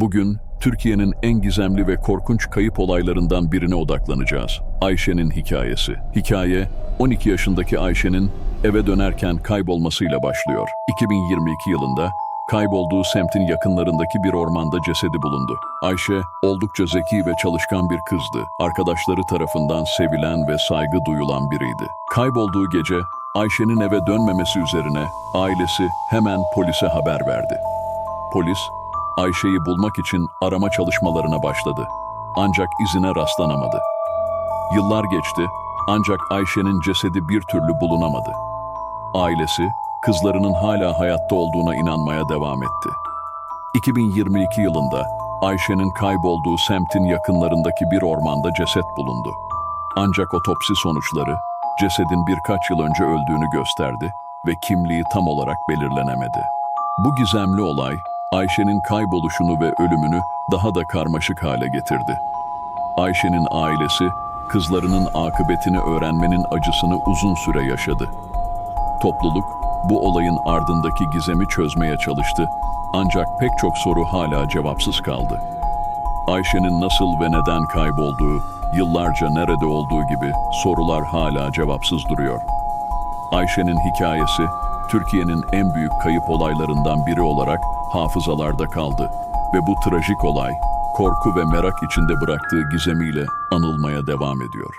Bugün Türkiye'nin en gizemli ve korkunç kayıp olaylarından birine odaklanacağız. Ayşe'nin hikayesi. Hikaye 12 yaşındaki Ayşe'nin eve dönerken kaybolmasıyla başlıyor. 2022 yılında kaybolduğu semtin yakınlarındaki bir ormanda cesedi bulundu. Ayşe oldukça zeki ve çalışkan bir kızdı. Arkadaşları tarafından sevilen ve saygı duyulan biriydi. Kaybolduğu gece Ayşe'nin eve dönmemesi üzerine ailesi hemen polise haber verdi. Polis, Ayşe'yi bulmak için arama çalışmalarına başladı. Ancak izine rastlanamadı. Yıllar geçti ancak Ayşe'nin cesedi bir türlü bulunamadı. Ailesi, kızlarının hala hayatta olduğuna inanmaya devam etti. 2022 yılında Ayşe'nin kaybolduğu semtin yakınlarındaki bir ormanda ceset bulundu. Ancak otopsi sonuçları cesedin birkaç yıl önce öldüğünü gösterdi ve kimliği tam olarak belirlenemedi. Bu gizemli olay Ayşe'nin kayboluşunu ve ölümünü daha da karmaşık hale getirdi. Ayşe'nin ailesi kızlarının akıbetini öğrenmenin acısını uzun süre yaşadı. Topluluk bu olayın ardındaki gizemi çözmeye çalıştı ancak pek çok soru hala cevapsız kaldı. Ayşe'nin nasıl ve neden kaybolduğu, yıllarca nerede olduğu gibi sorular hala cevapsız duruyor. Ayşe'nin hikayesi, Türkiye'nin en büyük kayıp olaylarından biri olarak hafızalarda kaldı ve bu trajik olay, korku ve merak içinde bıraktığı gizemiyle anılmaya devam ediyor.